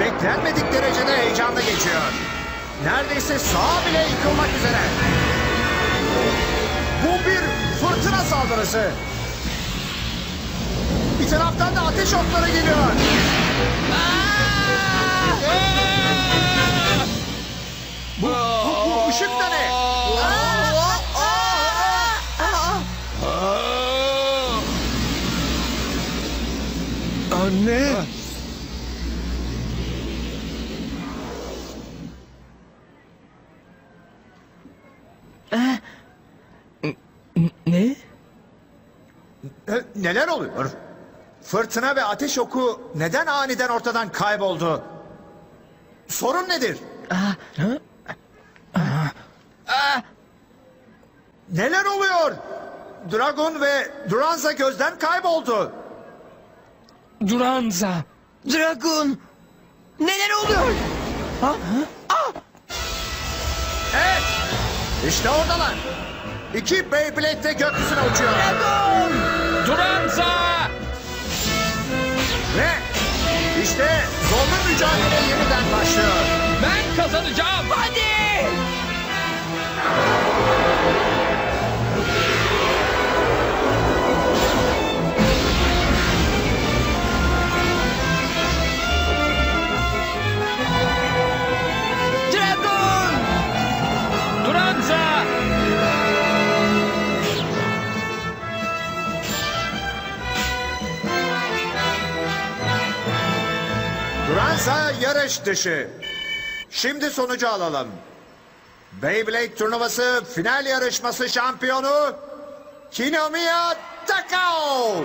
beklenmedik derecede heyecanlı geçiyor. Neredeyse sağa bile yıkılmak üzere. Bu bir fırtına saldırısı. Bir taraftan da ateş okları geliyor. Bu, bu, bu ışık da ne? Anne. Ne? E, Neler oluyor? Fırtına ve ateş oku neden aniden ortadan kayboldu? Sorun nedir? Neler oluyor? Dragon ve Duranza gözden kayboldu. Duranza. Dragon. Neler oluyor? Evet. İşte oradalar. İki Beyblade de gökyüzüne uçuyor. Duranza. Ve işte zorlu mücadele yeniden başlıyor. Ben kazanacağım. Duranza yarış dışı. Şimdi sonucu alalım. Beyblade turnuvası final yarışması şampiyonu Kinomiya Takao.